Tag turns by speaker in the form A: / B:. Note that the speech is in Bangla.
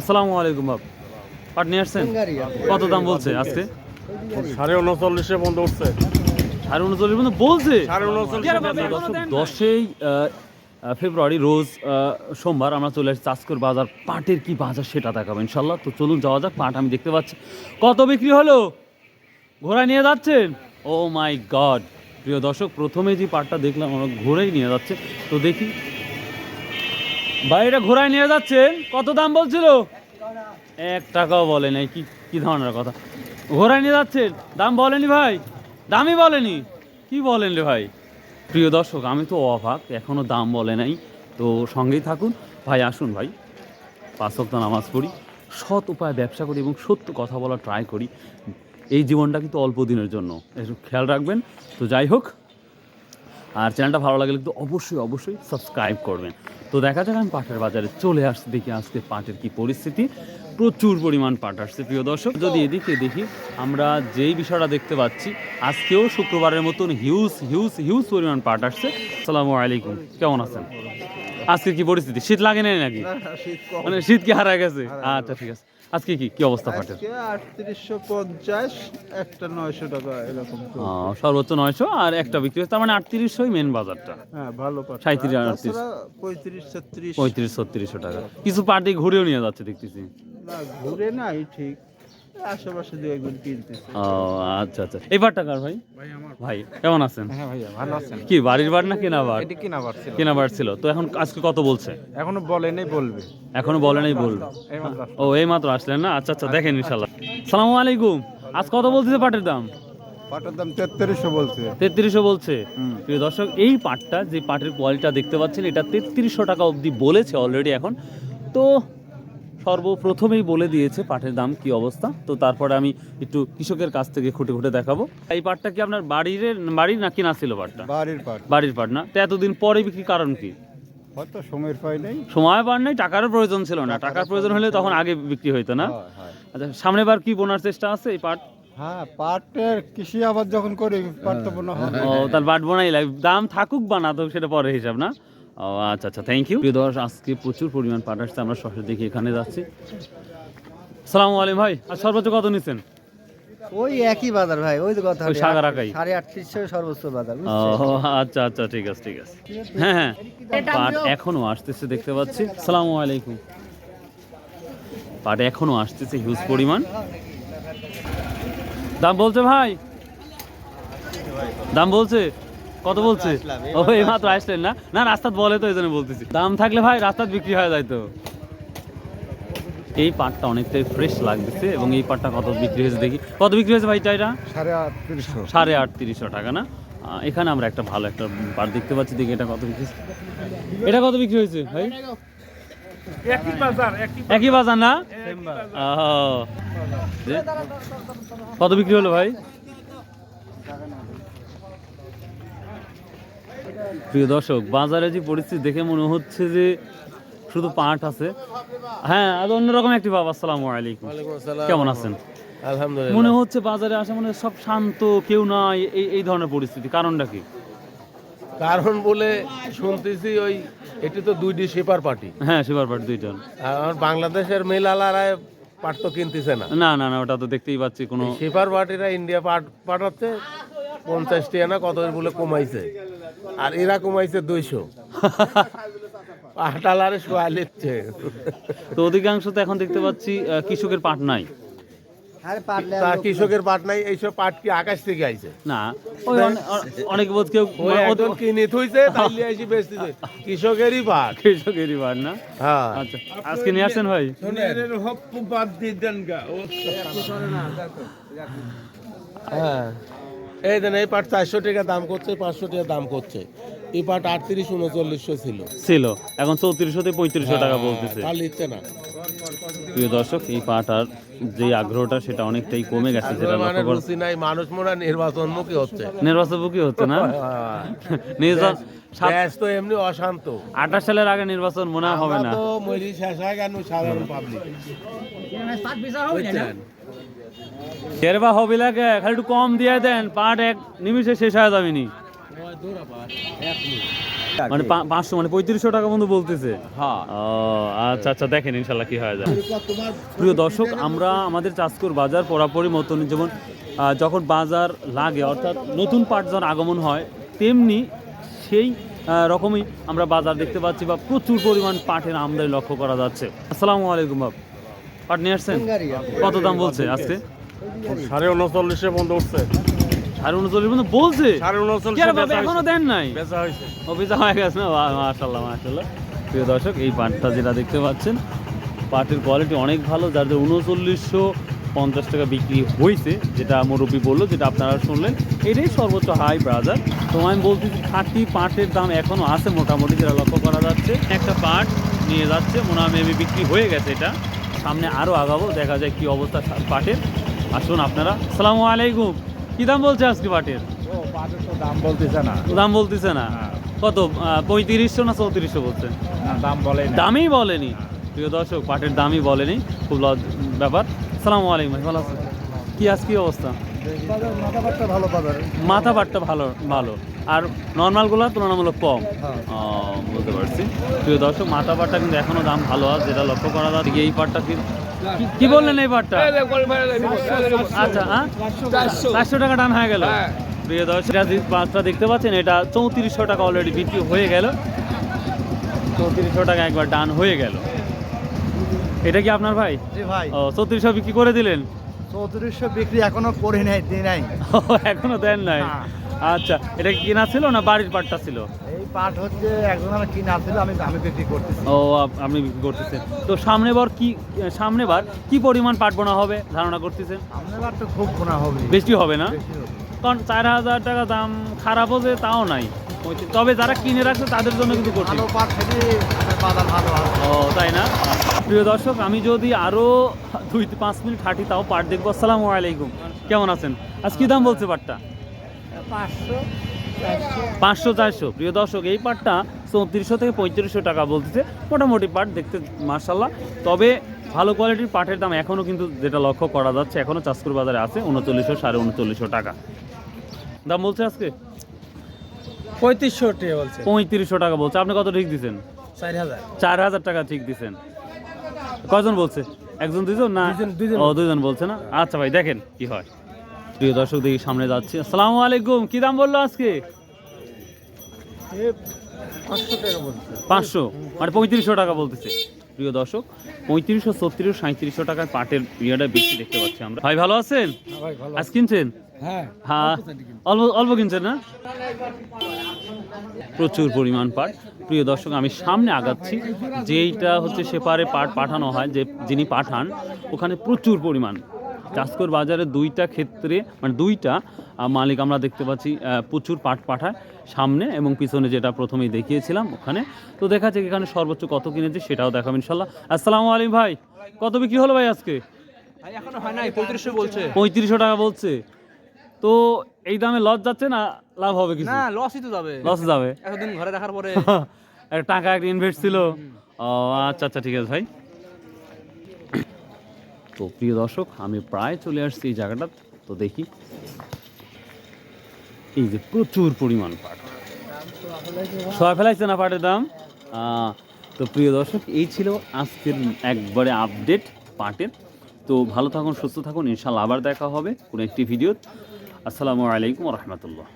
A: আসসালামু আলাইকুম বাপ। পাট নিয়ে আসছেন? কত দাম বলছে আজকে?
B: সাড়ে উনচল্লিশে বন্ধ উঠছে।
A: সাড়ে উনচল্লিশ পর্যন্ত বলছে? দশই ফেব্রুয়ারি রোজ আহ, সোমবার আমরা চলে আসছি চাষকর বাজার। পাটের কি বাজার সেটা দেখাবো ইনশাল্লাহ। তো চলুন যাওয়া যাক পাট আমি দেখতে পাচ্ছি। কত বিক্রি হলো? ঘোড়া নিয়ে যাচ্ছেন? ও মাই গড প্রিয় দর্শক প্রথমে যে পাটটা দেখলাম আমরা ঘোড়াই নিয়ে যাচ্ছে। তো দেখি ভাই, এটা ঘোড়ায় নিয়ে যাচ্ছেন? কত দাম বলছিল? এক টাকাও বলে নাই, কি কি ধরনের কথা? ঘোড়ায় নিয়ে যাচ্ছেন? দাম বলেনি ভাই? দামই বলেনি। কি বলেন রে ভাই? প্রিয় দর্শক, আমি তো অবাক এখনও দাম বলে নাই। তো সঙ্গেই থাকুন। ভাই, আসুন ভাই। পাঁচ ওয়াক্ত নামাজ পড়ি। সৎ উপায়ে ব্যবসা করি এবং সত্য কথা বলার ট্রাই করি। এই জীবনটা কিন্তু অল্প দিনের জন্য। খেয়াল রাখবেন। তো যাই হোক আর চ্যানেলটা ভালো লাগলে কিন্তু অবশ্যই অবশ্যই সাবস্ক্রাইব করবেন। তো দেখা যাক আমি পাটের বাজারে চলে আসতে দেখি আজকে পাটের কি পরিস্থিতি। প্রচুর পরিমাণ পাট আসছে প্রিয় দর্শক। যদি এদিকে দেখি আমরা যেই বিষয়টা দেখতে পাচ্ছি আজকেও শুক্রবারের মতন হিউজ হিউজ হিউজ পরিমাণ পাট আসছে। আসসালামু আলাইকুম কেমন আছেন? আজকে কি পরিস্থিতি? শীত লাগে নাই নাকি মানে শীত কি হারা গেছে? আচ্ছা ঠিক আছে। আজকে কি কি অবস্থা পাটের?
C: একটা নয়শো টাকা এরকম
A: সর্বোচ্চ নয়শো আর একটা বিক্রি হচ্ছে তার মানে আটত্রিশশোই মেন বাজারটা।
C: হ্যাঁ ভালো পাট।
A: সাঁইত্রিশ, আটত্রিশ।
C: পঁয়ত্রিশ ছত্রিশ।
A: পঁয়ত্রিশ ছত্রিশশো টাকা। কিছু পার্টি ঘুরেও নিয়ে যাচ্ছে দেখতেছি।
C: না ঘুরে নাই ঠিক। আশেপাশে দু একজন কিনতেছে।
A: ও আচ্ছা আচ্ছা। এই বারটা কার ভাই? ভাই কেমন আছেন?
D: হ্যাঁ ভাইয়া ভালো আছেন।
A: কি বাড়ির বার না কেনা বার?
D: এটি কিনা পারছিল
A: কেনা বার ছিল। তো এখন আজকে কত বলছে?
D: এখনও বলেনি বলবে।
A: এখনও বলে নাই বলবে।
D: এইমাত্র
A: ও এই মাত্র আসলেন না? আচ্ছা আচ্ছা দেখেন ইনশাল্লাহ। সালামু আলাইকুম। আজ কত বলতেছে পাটের দাম?
C: পাটের দাম তেত্রিশশো বলছে।
A: তেত্রিশশো বলছে। প্রিয় দর্শক এই পাটটা যে পাটের কোয়ালিটিটা দেখতে পাচ্ছেন এটা তেত্রিশশো টাকা অবধি বলেছে অলরেডি এখন। তো সর্বপ্রথমেই বলে দিয়েছে পাটের দাম কি অবস্থা। তো তারপরে আমি একটু কৃষকের কাছ থেকে খুঁটে খুঁটে দেখাবো। এই পাটটা কি আপনার বাড়ির বাড়ির না কিনা ছিল পাটটা?
C: বাড়ির পাট।
A: বাড়ির পাট না। তো এতদিন পরে বিক্রি কারণ কি? সময় পার নাই টাকারও প্রয়োজন ছিল না। টাকার প্রয়োজন হলে তখন আগে বিক্রি হইতো না। আচ্ছা সামনে বার কি বোনার চেষ্টা আছে এই পাট?
C: হ্যাঁ পাটের কৃষি আবাদ যখন করি পাট তো বোনা হবে
A: ও তার বাট বোনাই লাগে। দাম থাকুক বা না থাকুক সেটা পরে হিসাব না। ও আচ্ছা আচ্ছা থ্যাংক ইউ প্রিয় দর্শক আজকে প্রচুর পরিমাণ পাট আসছে আমরা সরাসরি দেখি এখানে যাচ্ছি। সালামু আলাইকুম ভাই আর সর্বোচ্চ কত নিচ্ছেন?
E: ওই একই বাজার ভাই ওই তো কথা
A: ওই সাগারাকাই।
E: সাড়ে আটত্রিশশো সর্বোচ্চ বাজার
A: ও আচ্ছা আচ্ছা ঠিক আছে ঠিক আছে। হ্যাঁ হ্যাঁ পাট এখনও আসতেছে দেখতে পাচ্ছি। সালামু আলাইকুম। পাট এখনও আসতেছে হিউজ পরিমাণ। দাম বলছে ভাই? দাম বলছে? কত বলছে ও এই মাত্র আসলেন না? না রাস্তাত বলে তো এই জন্য বলতেছি। দাম থাকলে ভাই রাস্তাত বিক্রি হয়ে যায় তো। এই পাটটা অনেকটাই ফ্রেশ লাগতেছে এবং এই পাটটা কত বিক্রি হয়েছে দেখি। কত বিক্রি হয়েছে ভাই এটা
C: সাড়ে আটত্রিশশো
A: টাকা না? এখানে আমরা একটা ভালো একটা পাট দেখতে পাচ্ছি দেখি এটা কত বিক্রি হয়েছে। এটা কত বিক্রি হয়েছে ভাই?
B: একই বাজার একই
A: একই বাজার না? কত বিক্রি হলো ভাই? প্রিয় দর্শক বাজারে যে পরিস্থিতি দেখে মনে হচ্ছে যে শুধু পাট আছে। হ্যাঁ আর অন্যরকম একটি বাবা আসসালামু আলাইকুম। কেমন আছেন?
B: আলহামদুলিল্লাহ।
A: মনে হচ্ছে বাজারে আসা মানে সব শান্ত কেউ নাই এই এই ধরনের পরিস্থিতি। কারণটা কি?
B: কারণ বলে শুনতেছি ওই এটি তো দুইটি সেপার পার্টি।
A: হ্যাঁ সেবার পার্টি দুইজন
B: আর বাংলাদেশের মেলালারায় পাট তো কিনতেছে না।
A: না না না ওটা তো দেখতেই পাচ্ছি কোনো
B: সেপার পার্টিরা ইন্ডিয়া পাট পাঠাচ্ছে পঞ্চাশটি টাকা না কত বলে কমাইছে। আর এরা কমাইছে দুইশো। পাটালারে শোয়া লিখছে
A: তো অধিকাংশ তো এখন দেখতে পাচ্ছি কৃষকের পাট নাই।
B: তা কৃষকের পাট নাই এইসব পাট কি আকাশ থেকে আইছে?
A: না ওই অনেক বোধ কেউ
B: ওই কিনে থইছে তাইলে এসে বেচতেছে কৃষকেরই পাট।
A: কৃষকেরই পাট না?
B: হ্যাঁ।
A: আচ্ছা আজকে নিয়ে আসছেন ভাই?
B: হ্যাঁ। এই দেন এই পাট চারশো টাকা দাম করছে পাঁচশো টাকা দাম করছে। এই পাট আটত্রিশ উনচল্লিশশো ছিল।
A: ছিল। এখন চৌত্রিশশো থেকে পঁয়ত্রিশশো টাকা বলতেছে।
B: আর লিখছে না।
A: প্রিয় দর্শক এই পাট আর যে আগ্রহটা সেটা অনেকটাই কমে গেছে যেটা
B: মানে রুচি নাই মানুষ মোরা নির্বাচনমুখী হচ্ছে।
A: নির্বাচন কি হচ্ছে না? নির্বাচন
B: দেশ তো এমনি অশান্ত।
A: আঠাশ সালের আগে নির্বাচন মনে হবে না?
B: তো মরি শেষ হয়ে গেল সাধারণ পাবলিক
A: এর বা হবে লাগে খালি একটু কম দিয়ে দেন পাট এক নিমিষে শেষ হয়ে যাবে নি। মানে পাঁচশো মানে পঁয়ত্রিশশো টাকা বন্ধু বলতেছে।
D: হ্যাঁ।
A: আচ্ছা আচ্ছা দেখেন ইনশাল্লাহ কি হয় যায়। প্রিয় দর্শক আমরা আমাদের চাষকর বাজার পরাপরি মতন যেমন যখন বাজার লাগে অর্থাৎ নতুন পাট যখন আগমন হয় তেমনি সেই রকমই আমরা বাজার দেখতে পাচ্ছি বা প্রচুর পরিমাণ পাটের আমদানি লক্ষ্য করা যাচ্ছে। আসসালামু আলাইকুম বাব পাট নিয়ে আসছেন? কত দাম বলছে আজকে?
B: সাড়ে উনচল্লিশে বন্ধ উঠছে।
A: সাড়ে উনচল্লিশ বলছে?
B: সাড়ে উনচল্লিশে
A: এখনও দেন নাই?
B: বেচা হয়েছে।
A: অফিসে হয়ে গেছে না? মাশাল্লাহ মাশাল্লাহ প্রিয় দর্শক এই পাটটা যেটা দেখতে পাচ্ছেন পাটের কোয়ালিটি অনেক ভালো যার যে উনচল্লিশশো পঞ্চাশ টাকা বিক্রি হয়েছে যেটা মুরব্বী বলল যেটা আপনারা শুনলেন। এটাই সর্বোচ্চ হাই ব্রাজার তো আমি বলতেছি খাঁটি পাটের দাম এখনও আছে মোটামুটি যেটা লক্ষ্য করা যাচ্ছে। একটা পাট নিয়ে যাচ্ছে মনে হয় মেবি বিক্রি হয়ে গেছে এটা। সামনে আরও আগাবো দেখা যায় কি অবস্থা পাটের। আসুন আপনারা। আসসালামু আলাইকুম। কী দাম বলছে আজকে পাটের?
D: দাম বলতেছে না।
A: দাম বলতেছে না।
D: হ্যাঁ।
A: কত? পঁয়ত্রিশশো না চৌত্রিশশো বলছে?
D: দাম বলে
A: দামই বলেনি। প্রিয় দর্শক পাটের দামই বলেনি। খুব লজ ব্যাপার। সালাম আলাইকুম ভালো আছেন? কি আজ কি অবস্থা? মাথা পাটটা ভালো ভালো। আর নর্মালগুলো তুলনামূলক কম
E: হ্যাঁ।
A: বুঝতে পারছি প্রিয় দর্শক মাথা পাটটা কিন্তু এখনও দাম ভালো আছে যেটা লক্ষ্য করা যাচ্ছে এই পাটটা কি বললেন এই পাটটা আচ্ছা হ্যাঁ চারশো টাকা টান হয়ে গেল প্রিয় দর্শক এই দেখতে পাচ্ছেন এটা চৌত্রিশশো টাকা অলরেডি বিক্রি হয়ে গেল চৌত্রিশশো টাকা একবার ডান হয়ে গেল এটা কি আপনার ভাই
E: ভাই
A: ও চৌত্রিশশো বিক্রি করে দিলেন
E: চৌত্রিশশো বিক্রি এখনও করে নাই দিই নাই
A: এখনও দেন নাই। আচ্ছা এটা কি কেনা ছিল না বাড়ির পাটটা ছিল?
E: এই পাট হচ্ছে একজন আমার কিনা ছিল আমি আমি বিক্রি করতেছি।
A: ও আপ- আপনি বিক্রি করতেছেন তো সামনে বার কি সামনে বার কি পরিমাণ পাট বোনা হবে ধারণা করতেছেন?
E: সামনে বার তো খুব গোনা হবে।
A: বেশি হবে না? কারণ চার হাজার টাকা দাম খারাপ হচ্ছে তাও নাই। তবে যারা কিনে রাখছে তাদের জন্য কিন্তু কঠিন।
E: বাজার
A: ও তাই না? প্রিয় দর্শক আমি যদি আরও দুই পাঁচ মিনিট হাঁটি তাও পাট দেখব। আসসালামু আলাইকুম। কেমন আছেন? আজ কি দাম বলছে পাটটা? পাঁচশো চারশো। প্রিয় দর্শক এই পাটটা চৌত্রিশশো থেকে পঁয়ত্রিশশো টাকা বলতেছে। মোটামুটি পাট দেখতে মার্শাল্লাহ তবে ভালো কোয়ালিটির পাটের দাম এখনও কিন্তু যেটা লক্ষ্য করা যাচ্ছে এখনও চাষকুর বাজারে আছে উনচল্লিশশো সাড়ে উনচল্লিশশো টাকা। দাম বলছে আজকে?
B: পঁয়ত্রিশশো টাকা বলছে।
A: পঁয়ত্রিশশো টাকা বলছে। আপনি কত ঠিক দিচ্ছেন
B: চার হাজার।
A: চার হাজার টাকা ঠিক দিছেন। কজন বলছে? একজন দুজন না?
B: দুইজন, দুইজন।
A: ও দুজন বলছে না? আচ্ছা ভাই দেখেন কি হয়। প্রিয় দর্শক দেখি সামনে যাচ্ছি। আসসালামু আলাইকুম কি দাম বলল আজকে?
B: পাঁচশো
A: মানে পঁয়ত্রিশশো টাকা বলতেছে। প্রিয় দর্শক পঁয়ত্রিশশো ছত্রিশশো সাঁত্রিশশো টাকায় পাটের ইয়েটা বেশি দেখতে পাচ্ছি আমরা। ভাই ভালো আছেন? আজ কিনছেন?
B: হ্যাঁ
A: হ্যাঁ অল্প অল্প কিনছেন না? প্রচুর পরিমাণ পাট। প্রিয় দর্শক আমি সামনে আগাচ্ছি। যেইটা হচ্ছে সেপারে পাট পাঠানো হয় যে যিনি পাঠান ওখানে প্রচুর পরিমাণ চাষকর বাজারে দুইটা ক্ষেত্রে মানে দুইটা মালিক আমরা দেখতে পাচ্ছি প্রচুর পাট পাঠায় সামনে এবং পিছনে যেটা প্রথমেই দেখিয়েছিলাম ওখানে। তো দেখা যাচ্ছে এখানে সর্বোচ্চ কত কিনেছে সেটাও দেখাবেন ইনশাল্লাহ। আসসালামু আলাইকুম ভাই কত বিক্রি হলো ভাই আজকে?
D: ভাই এখনও হয় নাই পঁয়ত্রিশশো বলছে।
A: পঁয়ত্রিশশো টাকা বলছে। তো এই দামে লস যাচ্ছে না লাভ হবে কিছু?
D: না লসই তো যাবে।
A: লস যাবে।
D: এতদিন ঘরে দেখার পরে।
A: টাকা একটা ইনভেস্ট ছিল। ও আচ্ছা আচ্ছা ঠিক আছে ভাই। তো প্রিয় দর্শক, আমি প্রায় চলে আসছি এই জায়গাটা, তো দেখি। এই যে প্রচুর পরিমাণ পাট। সবাই ফেলাইছে না পাটের দাম? তো প্রিয় দর্শক, এই ছিল আজকের একবারে আপডেট পাটের। তো ভালো থাকুন, সুস্থ থাকুন ইনশাল্লাহ আবার দেখা হবে কোনো একটি ভিডিও আসসালামু আলাইকুম রহমতুল্লাহ।